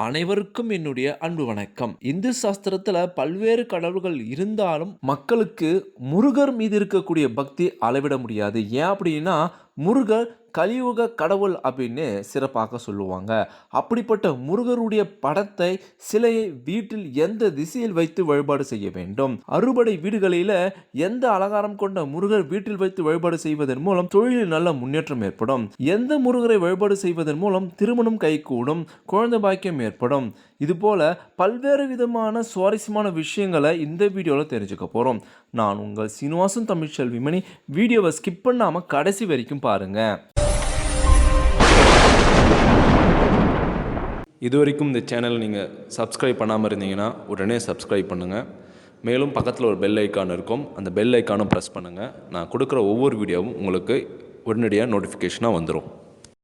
அனைவருக்கும் என்னுடைய அன்பு வணக்கம். இந்து சாஸ்திரத்துல பல்வேறு கடவுள்கள் இருந்தாலும் மக்களுக்கு முருகர் மீது இருக்கக்கூடிய பக்தி அளவிட முடியாது. ஏன் அப்படின்னா முருகர் கலியுக கடவுள் அப்படின்னு சிறப்பாக சொல்லுவாங்க. அப்படிப்பட்ட முருகருடைய படத்தை சிலையை வீட்டில் எந்த திசையில் வைத்து வழிபாடு செய்ய வேண்டும்? அறுபடை வீடுகளில் எந்த அலங்காரம் கொண்ட முருகர் வீட்டில் வைத்து வழிபாடு செய்வதன் மூலம் தொழிலில் நல்ல முன்னேற்றம் ஏற்படும்? எந்த முருகரை வழிபாடு செய்வதன் மூலம் திருமணம் கைகூடும்? குழந்தை பாக்கியம் ஏற்படும்? இதுபோல் பல்வேறு விதமான சுவாரஸ்யமான விஷயங்களை இந்த வீடியோவில் தெரிஞ்சுக்க போகிறோம் நான் உங்கள் சீனிவாசன் தமிழ்ச்செல்வி மணி வீடியோவை ஸ்கிப் பண்ணாமல் கடைசி வரைக்கும் பாருங்கள் இது வரைக்கும் இந்த சேனலை நீங்கள் சப்ஸ்கிரைப் பண்ணாமல் இருந்தீங்கன்னா உடனே சப்ஸ்கிரைப் பண்ணுங்கள் மேலும் பக்கத்தில் ஒரு பெல் ஐக்கான் இருக்கும். அந்த பெல் ஐக்கானும் ப்ரெஸ் பண்ணுங்கள் நான் கொடுக்குற ஒவ்வொரு வீடியோவும் உங்களுக்கு உடனடியாக நோட்டிஃபிகேஷனாக வந்துடும்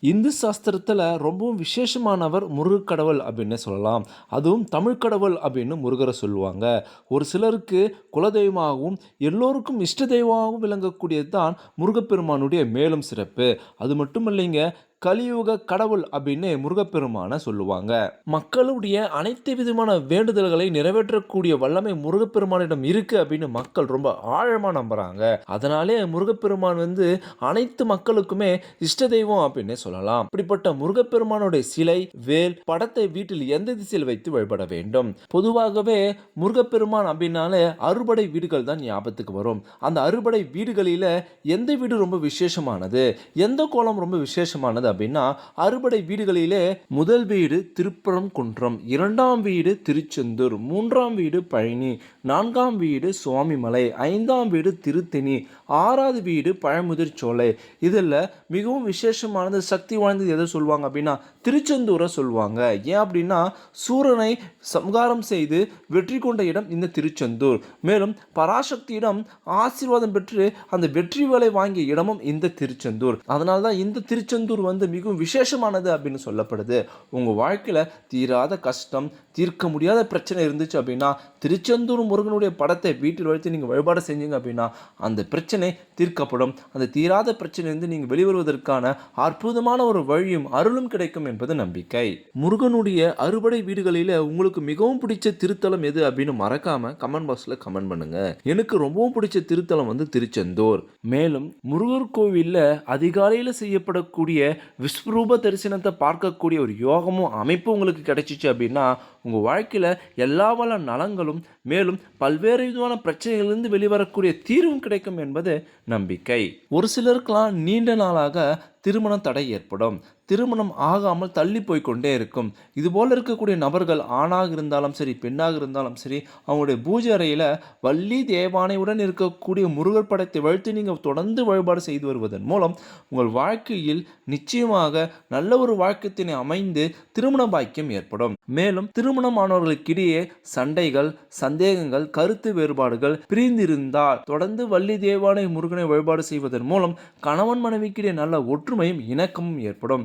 இந்து சாஸ்திரத்தில் ரொம்பவும் விசேஷமானவர் முருகக்கடவுள் அப்படின்னு சொல்லலாம். அதுவும் தமிழ் கடவுள் அப்படின்னு முருகரை சொல்லுவாங்க. ஒரு சிலருக்கு குலதெய்வமாகவும் எல்லோருக்கும் இஷ்ட தெய்வமாகவும் விளங்கக்கூடியது தான் முருகப்பெருமானுடைய மேலும் சிறப்பு. அது மட்டும் இல்லைங்க கலியுக கடவுள் அப்படின்னு முருகப்பெருமானை சொல்லுவாங்க. மக்களுடைய அனைத்து விதமான வேண்டுதல்களை நிறைவேற்றக்கூடிய வல்லமை முருகப்பெருமானிடம் இருக்கு அப்படின்னு மக்கள் ரொம்ப ஆழமா நம்புறாங்க. அதனாலே முருகப்பெருமான் வந்து அனைத்து மக்களுக்குமே இஷ்ட தெய்வம் அப்படின்னே சொல்லலாம். அப்படிப்பட்ட முருகப்பெருமானுடைய சிலை வேல் படத்தை வீட்டில் எந்த திசையில் வைத்து வழிபட வேண்டும்? பொதுவாகவே முருகப்பெருமான் அப்படின்னாலே அறுபடை வீடுகள் தான் ஞாபகத்துக்கு வரும். அந்த அறுபடை வீடுகளில எந்த வீடு ரொம்ப விசேஷமானது? எந்த கோலம் ரொம்ப விசேஷமானது அப்படின்னா அறுபடை வீடுகளிலே முதல் வீடு திருப்பரம் குன்றம் இரண்டாம் வீடு திருச்செந்தூர் மூன்றாம் வீடு பழனி நான்காம் வீடு சுவாமிமலை ஐந்தாம் வீடு திருத்தணி ஆறாவது வீடு பழமுதிர்ச்சோலை இதில் மிகவும் விசேஷமானது சக்தி வாய்ந்தது எதை சொல்லுவாங்க அப்படின்னா திருச்செந்தூரை சொல்லுவாங்க. ஏன் அப்படின்னா சூரனை சம்காரம் செய்து வெற்றி கொண்ட இடம் இந்த திருச்செந்தூர். மேலும் பராசக்தியிடம் ஆசீர்வாதம் பெற்று அந்த வெற்றி வேலை வாங்கிய இடமும் இந்த திருச்செந்தூர். அதனால தான் இந்த திருச்செந்தூர் வந்து மிகவும் விசேஷமானது அப்படின்னு சொல்லப்படுது. உங்கள் வாழ்க்கையில் தீராத கஷ்டம் தீர்க்க முடியாத பிரச்சனை இருந்துச்சு அப்படின்னா திருச்செந்தூர் முருகனுடைய படத்தை வீட்டில் வைத்து நீங்கள் வழிபாடு செஞ்சீங்க அப்படின்னா அந்த பிரச்சனை தீர்க்கப்படும். அந்த தீராத பிரச்சனையிலிருந்து நீங்கள் வெளிவருவதற்கான அற்புதமான ஒரு வழியும் அருளும் கிடைக்கும் என்பது நம்பிக்கை. முருகனுடைய அறுபடை வீடுகளில் உங்களுக்கு மிகவும் பிடிச்ச திருத்தலம் எது அப்படின்னு மறக்காம கமெண்ட் பாக்ஸில் கமெண்ட் பண்ணுங்க. எனக்கு ரொம்பவும் பிடிச்ச திருத்தலம் வந்து திருச்செந்தூர். மேலும் முருகர் கோவிலில் அதிகாலையில் செய்யப்படக்கூடிய விஸ்வரூப தரிசனத்தை பார்க்கக்கூடிய ஒரு யோகமும் அமைப்பும் உங்களுக்கு கிடைச்சிச்சு அப்படின்னா உங்கள் வாழ்க்கையில் எல்லா வள நலங்களும் மேலும் பல்வேறு விதமான பிரச்சனைகளிலிருந்து வெளிவரக்கூடிய தீர்வும் கிடைக்கும் என்பது நம்பிக்கை. ஒரு சிலருக்கெல்லாம் நீண்ட நாளாக திருமண தடை ஏற்படும். திருமணம் ஆகாமல் தள்ளி போய் கொண்டே இருக்கும். இதுபோல் இருக்கக்கூடிய நபர்கள் ஆணாக இருந்தாலும் சரி பெண்ணாக இருந்தாலும் சரி அவங்களுடைய பூஜை அறையில் வள்ளி தேவானையுடன் இருக்கக்கூடிய முருகர் படத்தை வழுத்து நீங்கள் தொடர்ந்து வழிபாடு செய்து வருவதன் மூலம் உங்கள் வாழ்க்கையில் நிச்சயமாக நல்ல ஒரு வாழ்க்கத்தினை அமைந்து திருமண பாக்கியம் ஏற்படும். மேலும் திருமணமானவர்களுக்கிடையே சண்டைகள் சந்தேகங்கள் கருத்து வேறுபாடுகள் பிரிந்திருந்தால் தொடர்ந்து வள்ளி தேவானை முருகனை வழிபாடு செய்வதன் மூலம் கணவன் மனைவிக்கிடையே நல்ல ஒற்றுமையும் இணக்கமும் ஏற்படும்.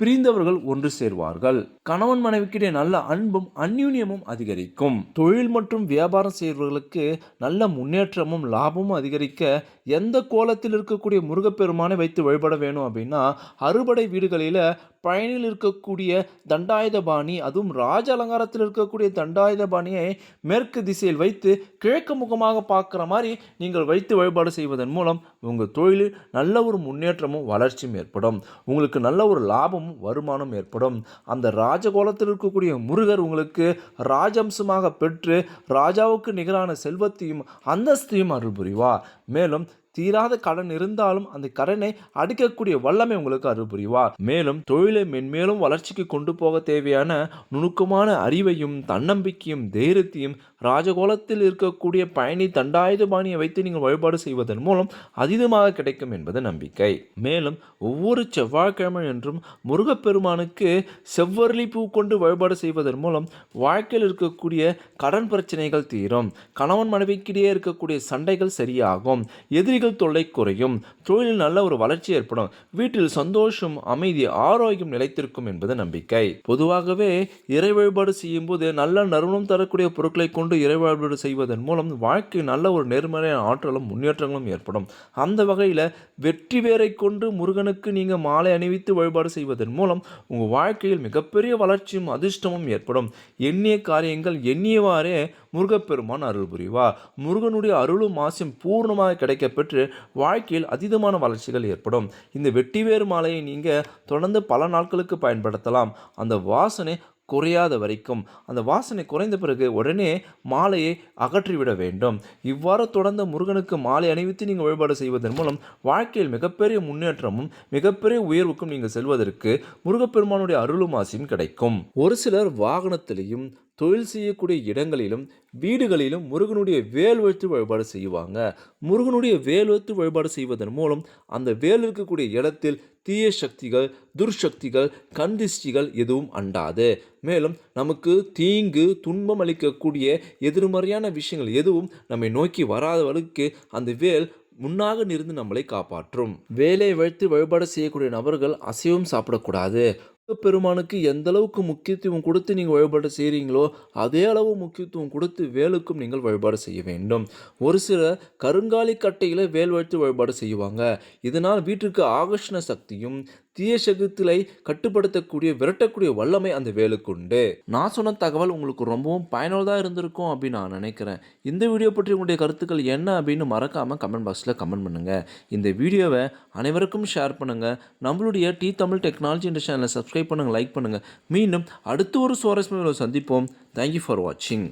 பிரிந்தவர்கள் ஒன்று சேர்வார்கள். கணவன் மனைவிக்கிடையே நல்ல அன்பும் அந்யூன்யமும் அதிகரிக்கும். தொழில் மற்றும் வியாபாரம் செய்பவர்களுக்கு நல்ல முன்னேற்றமும் லாபமும் அதிகரிக்க எந்த கோலத்தில் இருக்கக்கூடிய முருகப்பெருமானை வைத்து வழிபட வேணும் அப்படின்னா அறுபடை வீடுகளில் பழனியில் இருக்கக்கூடிய தண்டாயுதபாணி அதுவும் ராஜ அலங்காரத்தில் இருக்கக்கூடிய தண்டாயுதபாணியை மேற்கு திசையில் வைத்து கிழக்கு முகமாக பார்க்குற மாதிரி நீங்கள் வைத்து வழிபாடு செய்வதன் மூலம் உங்கள் தொழிலில் நல்ல ஒரு முன்னேற்றமும் வளர்ச்சியும் ஏற்படும். உங்களுக்கு நல்ல ஒரு லாபமும் வருமானம் ஏற்படும். அந்த ராஜகோலத்தில் இருக்கக்கூடிய முருகர் உங்களுக்கு ராஜம்சமாக பெற்று ராஜாவுக்கு நிகரான செல்வத்தையும் அந்தஸ்தையும் அருள் புரிவார். மேலும் தீராத கடன் இருந்தாலும் அந்த கடனை அடிக்கக்கூடிய வல்லமை உங்களுக்கு அருள் புரிவார் மேலும் தொழிலை மென்மேலும் வளர்ச்சிக்கு கொண்டு போக தேவையான நுணுக்கமான அறிவையும் தன்னம்பிக்கையும் தைரியத்தையும் ராஜகோலத்தில் இருக்கக்கூடிய பயணி தண்டாயுதபாணியை வைத்து நீங்கள் வழிபாடு செய்வதன் மூலம் அதீதமாக கிடைக்கும் என்பது நம்பிக்கை. மேலும் ஒவ்வொரு செவ்வாய்க்கிழமை என்றும் முருகப்பெருமானுக்கு செவ்வரளி பூ கொண்டு வழிபாடு செய்வதன் மூலம் வாழ்க்கையில் இருக்கக்கூடிய கடன் பிரச்சனைகள் தீரும். கணவன் மனைவிக்கிடையே இருக்கக்கூடிய சண்டைகள் சரியாகும். எதிரி எதிரிகள் தொல்லை குறையும் தொழிலில் நல்ல ஒரு வளர்ச்சி ஏற்படும் வீட்டில் சந்தோஷம் அமைதி ஆரோக்கியம் நிலைத்திருக்கும் என்பது நம்பிக்கை. பொதுவாகவே இறை வழிபாடு செய்யும் போது நல்ல நறுமணம் தரக்கூடிய பொருட்களை கொண்டு இறை வழிபாடு செய்வதன் மூலம் வாழ்க்கை நல்ல ஒரு நேர்மறையான ஆற்றலும் முன்னேற்றங்களும் ஏற்படும். அந்த வகையில் வெற்றி வேரை கொண்டு முருகனுக்கு நீங்கள் மாலை அணிவித்து வழிபாடு செய்வதன் மூலம் உங்கள் வாழ்க்கையில் மிகப்பெரிய வளர்ச்சியும் அதிர்ஷ்டமும் ஏற்படும். எண்ணிய காரியங்கள் எண்ணியவாறே முருகப்பெருமான் அருள் புரிவார். முருகனுடைய அருளும் ஆசையும் பூர்ணமாக கிடைக்கப்பெற்று பெற்று வாழ்க்கையில் அதீதமான வளர்ச்சிகள் ஏற்படும். இந்த வெட்டிவேறு மாலையை நீங்கள் தொடர்ந்து பல நாட்களுக்கு பயன்படுத்தலாம். அந்த வாசனை குறையாத வரைக்கும். அந்த வாசனை குறைந்த பிறகு உடனே மாலையை அகற்றிவிட வேண்டும். இவ்வாறு தொடர்ந்து முருகனுக்கு மாலை அணிவித்து நீங்கள் வழிபாடு செய்வதன் மூலம் வாழ்க்கையில் மிகப்பெரிய முன்னேற்றமும் மிகப்பெரிய உயர்வுக்கும் நீங்கள் செல்வதற்கு முருகப்பெருமானுடைய அருளும் ஆசையும் கிடைக்கும். ஒரு சிலர் வாகனத்திலையும் தொழில் செய்யக்கூடிய இடங்களிலும் வீடுகளிலும் முருகனுடைய வேல் வைத்து வழிபாடு செய்வாங்க. முருகனுடைய வேல் வைத்து வழிபாடு செய்வதன் மூலம் அந்த வேல் இருக்கக்கூடிய இடத்தில் தீய சக்திகள் துர்சக்திகள் கந்திஷ்டிகள் எதுவும் அண்டாது. மேலும் நமக்கு தீங்கு துன்பம் அளிக்கக்கூடிய எதிர்மறையான விஷயங்கள் எதுவும் நம்மை நோக்கி வராதவளுக்கு அந்த வேல் முன்னாக நிருந்து நம்மளை காப்பாற்றும். வேலை வைத்து வழிபாடு செய்யக்கூடிய நபர்கள் அசைவம் சாப்பிடக்கூடாது. பெருமானுக்கு எந்த அளவுக்கு முக்கியத்துவம் கொடுத்து நீங்கள் வழிபாடு செய்கிறீங்களோ அதே அளவு முக்கியத்துவம் கொடுத்து வேலுக்கும் நீங்கள் வழிபாடு செய்ய வேண்டும். ஒரு சிலர் கருங்காலி கட்டையில் வேல் வைத்து வழிபாடு செய்வாங்க. இதனால் வீட்டிற்கு ஆகர்ஷண சக்தியும் தீய சகுத்திலை கட்டுப்படுத்தக்கூடிய விரட்டக்கூடிய வல்லமை அந்த வேலுக்கு உண்டு. நான் சொன்ன தகவல் உங்களுக்கு ரொம்பவும் பயனுள்ளதாக இருந்திருக்கும் அப்படின்னு நான் நினைக்கிறேன். இந்த வீடியோ பற்றி உங்களுடைய கருத்துக்கள் என்ன அப்படின்னு மறக்காமல் கமெண்ட் பாக்ஸில் கமெண்ட் பண்ணுங்கள் இந்த வீடியோவை அனைவருக்கும் ஷேர் பண்ணுங்கள் நம்மளுடைய டி தமிழ் டெக்னாலஜி என்ற சேனலை சப்ஸ்கிரைப் பண்ணுங்கள் லைக் பண்ணுங்கள் மீண்டும் அடுத்த ஒரு சுவாரஸ்யமான சந்திப்போம். தேங்க்யூ ஃபார் வாட்சிங்